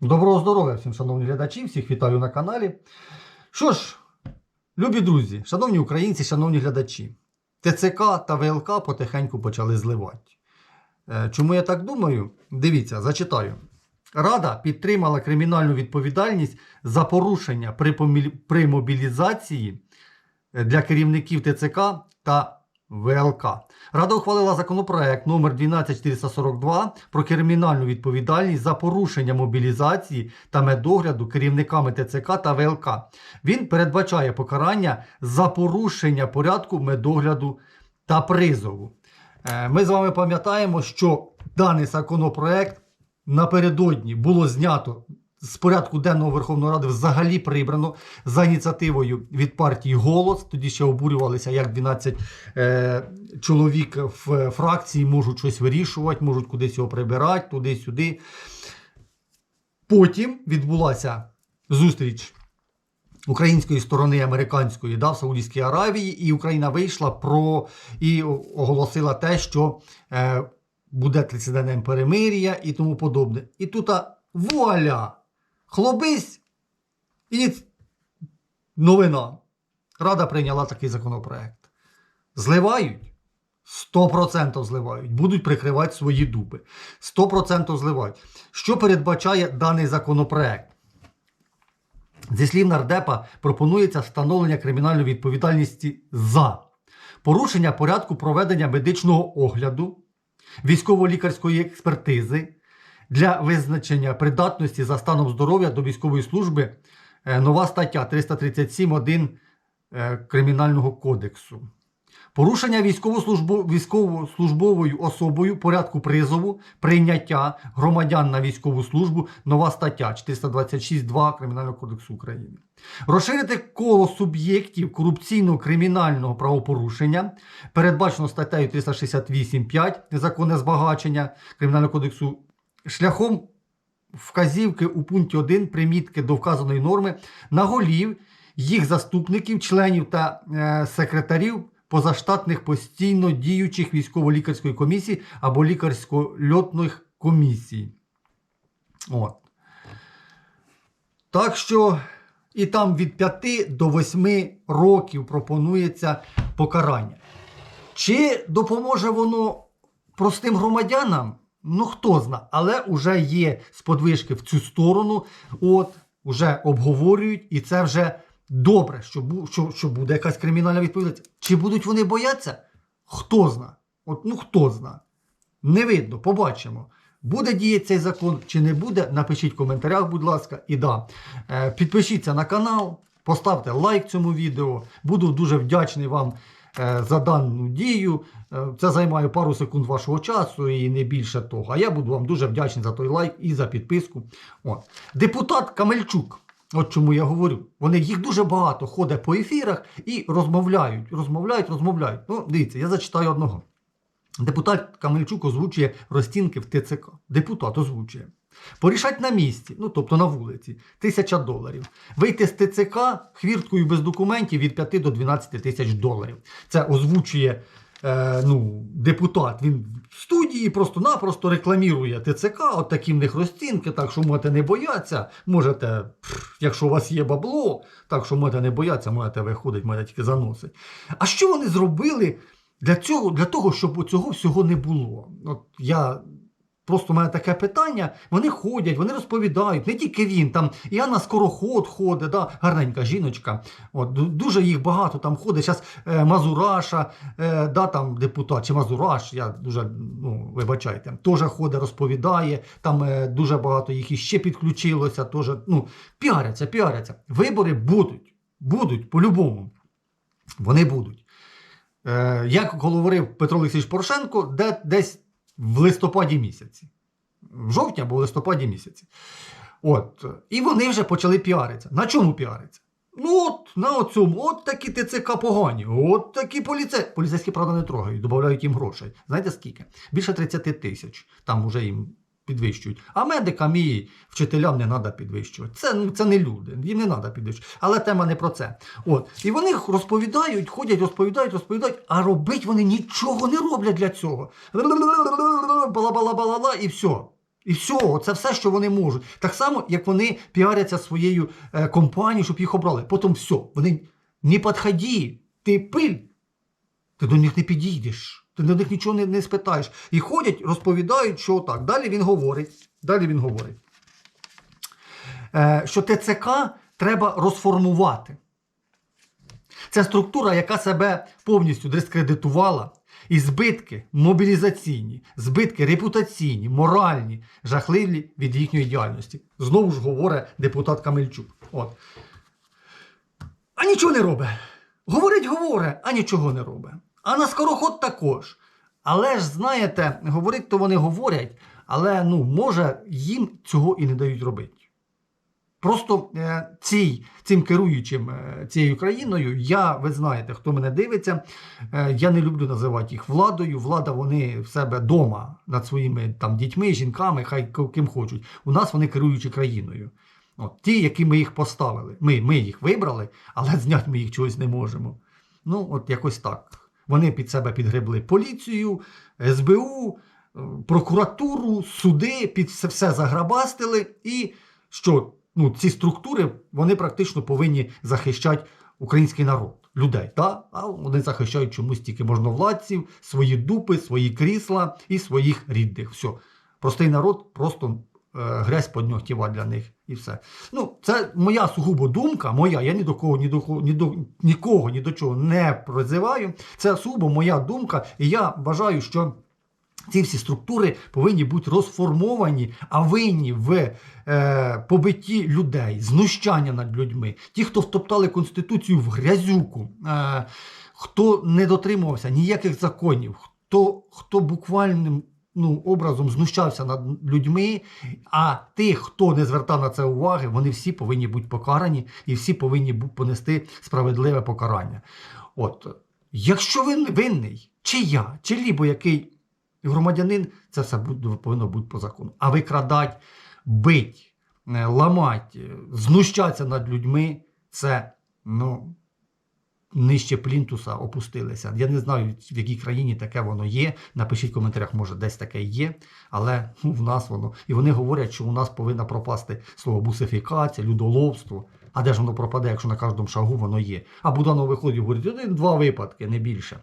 Доброго здоров'я всім, шановні глядачі, всіх вітаю на каналі. Що ж, любі друзі, шановні українці, шановні глядачі, ТЦК та ВЛК потихеньку почали зливати. Е, Чому я так думаю? Дивіться, зачитаю. Рада підтримала кримінальну відповідальність за порушення при, мобілізації е, для керівників ТЦК та ВЛК. Рада ухвалила законопроект номер 12442 про кримінальну відповідальність за порушення мобілізації та медогляду керівниками ТЦК та ВЛК. Він передбачає покарання за порушення порядку медогляду та призову. Е, Ми з вами пам'ятаємо, що даний законопроект напередодні було знято з порядку денного Верховної Ради взагалі прибрано за ініціативою від партії Голос. Тоді ще обурювалися, як 12 е, чоловік в фракції можуть щось вирішувати, можуть кудись його прибирати, туди-сюди. Потім відбулася зустріч української сторони американської да, в Саудівській Аравії, і Україна вийшла про і оголосила те, що е, буде 30-денне перемир'я і тому подобне. І тут вуаля! Хлобись! І новина. Рада прийняла такий законопроект. Зливають. 100% зливають. Будуть прикривати свої дуби. 100% зливають. Що передбачає даний законопроект? Зі слів нардепа пропонується встановлення кримінальної відповідальності за порушення порядку проведення медичного огляду, військово-лікарської експертизи для визначення придатності за станом здоров'я до військової служби е, нова стаття 337.1 е, Кримінального кодексу. Порушення військовослужбо- військовослужбовою особою порядку призову, прийняття громадян на військову службу, нова стаття 426.2 Кримінального кодексу України. Розширити коло суб'єктів корупційного кримінального правопорушення, передбачено статтею 368.5 незаконне збагачення Кримінального кодексу, шляхом вказівки у пункті 1 примітки до вказаної норми на голів, їх заступників, членів та е, секретарів позаштатних постійно діючих військово-лікарської комісії або лікарсько-льотних комісій. От. Так що і там від 5 до 8 років пропонується покарання. Чи допоможе воно простим громадянам? Ну хто зна, але вже є сподвижки в цю сторону, от, вже обговорюють, і це вже добре, що, що, що буде якась кримінальна відповідальність. Чи будуть вони боятися? Хто зна? От, ну хто зна. Не видно, побачимо. Буде діяти цей закон чи не буде, напишіть в коментарях, будь ласка. І да, е, підпишіться на канал, поставте лайк цьому відео. Буду дуже вдячний вам за дану дію. Е, Це займає пару секунд вашого часу і не більше того. А я буду вам дуже вдячний за той лайк і за підписку. От. Депутат Камельчук. От чому я говорю. Вони їх дуже багато ходять по ефірах і розмовляють, розмовляють, розмовляють. Ну, дивіться, я зачитаю одного. Депутат Камельчук озвучує розцінки в ТЦК. Депутат озвучує. Порішать на місці, ну тобто на вулиці, тисяча доларів. Вийти з ТЦК хвірткою без документів від 5 до 12 тисяч доларів. Це озвучує е, ну, депутат. Він в студії просто-напросто рекламірує ТЦК, от такі в них розцінки, так що можете не боятися. Можете, якщо у вас є бабло, так що можете не боятися, можете виходити, можете тільки заносити. А що вони зробили для цього, для того, щоб цього всього не було? От я просто в мене таке питання. Вони ходять, вони розповідають, не тільки він, там і Анна Скороход ходить, да, гарненька жіночка. От, дуже їх багато там ходить. Зараз е, Мазураша, е, да, там депутат чи Мазураш, я дуже, ну, вибачайте, теж ходить, розповідає. Там е, дуже багато їх іще підключилося, теж, ну, піаряться, піаряться. Вибори будуть, будуть по-любому. Вони будуть. Е, як говорив Петро Олексійович Порошенко, де, десь в листопаді місяці. В жовтні або в листопаді місяці. От. І вони вже почали піаритися. На чому піариться? Ну от, на оцьому, от такі ТЦК погані, от такі поліцейські. Поліцейські, правда, не трогають, додають їм грошей. Знаєте скільки? Більше 30 тисяч. Там вже їм підвищують. А медикам і вчителям не треба підвищувати. Це, ну, це не люди, їм не треба підвищувати. Але тема не про це. От. І вони розповідають, ходять, розповідають, розповідають, а робить вони нічого не роблять для цього. Бала-бала-бала-бала і все. І все, це все, що вони можуть. Так само, як вони піаряться своєю е, компанією, щоб їх обрали. Потім все, вони не підходи, ти пиль, ти до них не підійдеш, ти до них нічого не, не спитаєш. І ходять, розповідають, що так. Далі він говорить. Далі він говорить, е, що ТЦК треба розформувати. Це структура, яка себе повністю дискредитувала, і збитки мобілізаційні, збитки репутаційні, моральні, жахливі від їхньої діяльності. Знову ж говорить депутат Камельчук. От. А нічого не робить. Говорить, говорить, а нічого не робить. А на скороход також. Але ж, знаєте, говорить, то вони говорять, але ну, може їм цього і не дають робити. Просто е, цій, цим керуючим е, цією країною, я, ви знаєте, хто мене дивиться, е, я не люблю називати їх владою. Влада вони в себе вдома над своїми там, дітьми, жінками, хай ким хочуть. У нас вони керуючі країною. От, ті, які ми їх поставили. Ми, ми їх вибрали, але зняти ми їх чогось не можемо. Ну, от якось так. Вони під себе підгребли поліцію, СБУ, е, прокуратуру, суди, під все, все заграбастили. І що ну, ці структури вони практично повинні захищати український народ, людей. Та? А вони захищають чомусь тільки можновладців, свої дупи, свої крісла і своїх рідних. Все. Простий народ просто е, грязь под ногтєва для них і все. Ну, це моя сугубо думка, моя. Я ні до кого, ні до кого, ні до нікого, ні до чого не призиваю. Це сугубо моя думка, і я вважаю, що. Ці всі структури повинні бути розформовані, а винні в е, побитті людей, знущання над людьми, ті, хто втоптали Конституцію в грязюку, е, хто не дотримувався ніяких законів, хто, хто буквальним ну, образом знущався над людьми, а тих, хто не звертав на це уваги, вони всі повинні бути покарані і всі повинні понести справедливе покарання. От, якщо він винний, чи я, чи лібо який громадянин, це все повинно бути по закону. А викрадать, бить, е, ламать, е, знущатися над людьми це ну, нижче плінтуса опустилися. Я не знаю, в якій країні таке воно є. Напишіть в коментарях, може, десь таке є, але ну, в нас воно. І вони говорять, що у нас повинна пропасти слово бусифікація, людоловство. А де ж воно пропаде, якщо на кожному шагу воно є? А Буданов виходить і говорить, один-два випадки, не більше.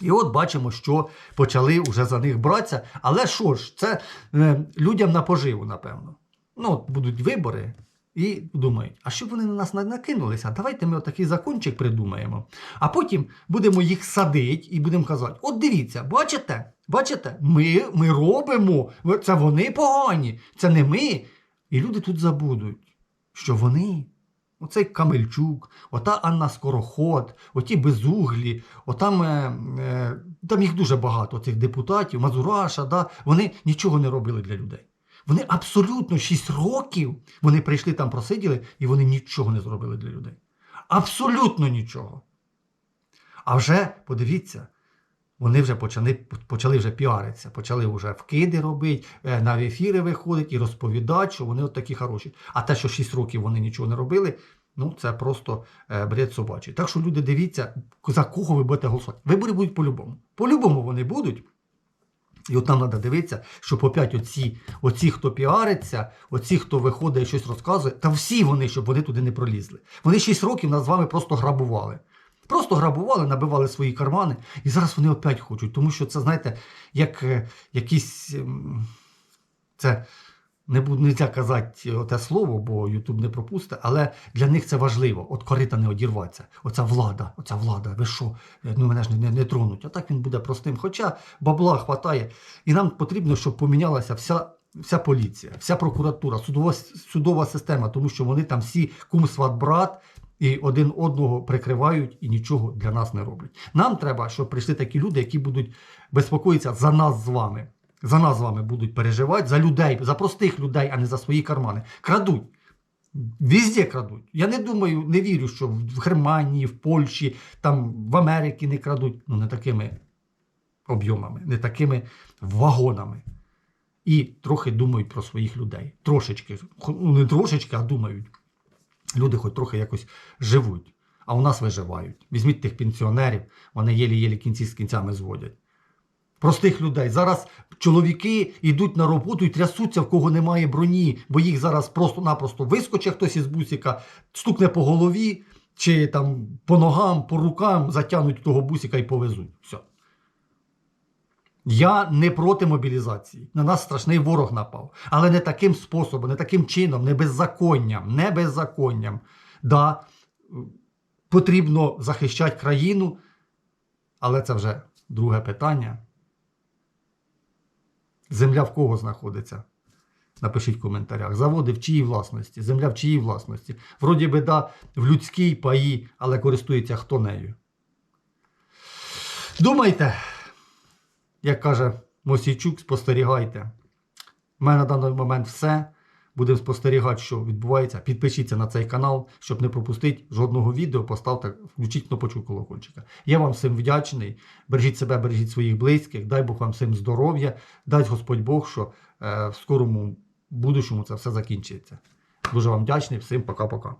І от бачимо, що почали вже за них братися. Але що ж, це е, людям на поживу, напевно. Ну, от будуть вибори і думають, а щоб вони на нас накинулися, давайте ми отакий закончик придумаємо. А потім будемо їх садити і будемо казати: от дивіться, бачите, бачите, ми, ми робимо, це вони погані, це не ми. І люди тут забудуть, що вони Оцей Камельчук, ота Анна Скороход, оті безуглі, отам е, е, там їх дуже багато, цих депутатів, Мазураша, да, вони нічого не робили для людей. Вони абсолютно 6 років вони прийшли там, просиділи, і вони нічого не зробили для людей. Абсолютно нічого. А вже подивіться, вони вже почали, почали вже піаритися, почали вже вкиди робити, е, на ефіри виходить і розповідати, що вони от такі хороші. А те, що 6 років вони нічого не робили, ну це просто е, бред собачий. Так що люди дивіться, за кого ви будете голосувати. Вибори будуть по-любому. По-любому вони будуть. І от нам треба дивитися, що опять оці, оці, хто піариться, оці, хто виходить і щось розказує, та всі вони, щоб вони туди не пролізли. Вони 6 років нас з вами просто грабували. Просто грабували, набивали свої кармани, і зараз вони опять хочуть, тому що це, знаєте, як е, якісь. ем, Це не буду нельзя казати те слово, бо Ютуб не пропусте, але для них це важливо. От корита не одірватися. Оця влада, оця влада, ви що? Е, Ну мене ж не, не тронуть. А так він буде простим. Хоча бабла хватає. І нам потрібно, щоб помінялася вся. Вся поліція, вся прокуратура, судова, судова система, тому що вони там всі кум, сват, брат і один одного прикривають і нічого для нас не роблять. Нам треба, щоб прийшли такі люди, які будуть безпокоїтися за нас з вами. За нас з вами будуть переживати, за людей, за простих людей, а не за свої кармани. Крадуть. Везде крадуть. Я не думаю, не вірю, що в Германії, в Польщі, там в Америці не крадуть. Ну, не такими об'ємами, не такими вагонами. І трохи думають про своїх людей. Трошечки, ну не трошечки, а думають. Люди хоч трохи якось живуть, а у нас виживають. Візьміть тих пенсіонерів, вони єлі-єлі кінці з кінцями зводять. Простих людей. Зараз чоловіки йдуть на роботу і трясуться, в кого немає броні, бо їх зараз просто-напросто вискочить хтось із бусика, стукне по голові, чи там по ногам, по рукам затягнуть того бусика і повезуть. Все. Я не проти мобілізації. На нас страшний ворог напав. Але не таким способом, не таким чином, не беззаконням, не беззаконням. Да, потрібно захищати країну, але це вже друге питання. Земля в кого знаходиться? Напишіть в коментарях. Заводи в чиїй власності, земля в чиїй власності. Вроді би, да, в людській паї, але користується хто нею. Думайте, як каже Мосійчук, спостерігайте. У мене на даний момент все. Будемо спостерігати, що відбувається. Підпишіться на цей канал, щоб не пропустити жодного відео. Поставте, включіть кнопочку колокольчика. Я вам всім вдячний. Бережіть себе, бережіть своїх близьких. Дай Бог вам всім здоров'я. Дай Господь Бог, що е, в скорому будущому це все закінчиться. Дуже вам вдячний. Всім пока-пока.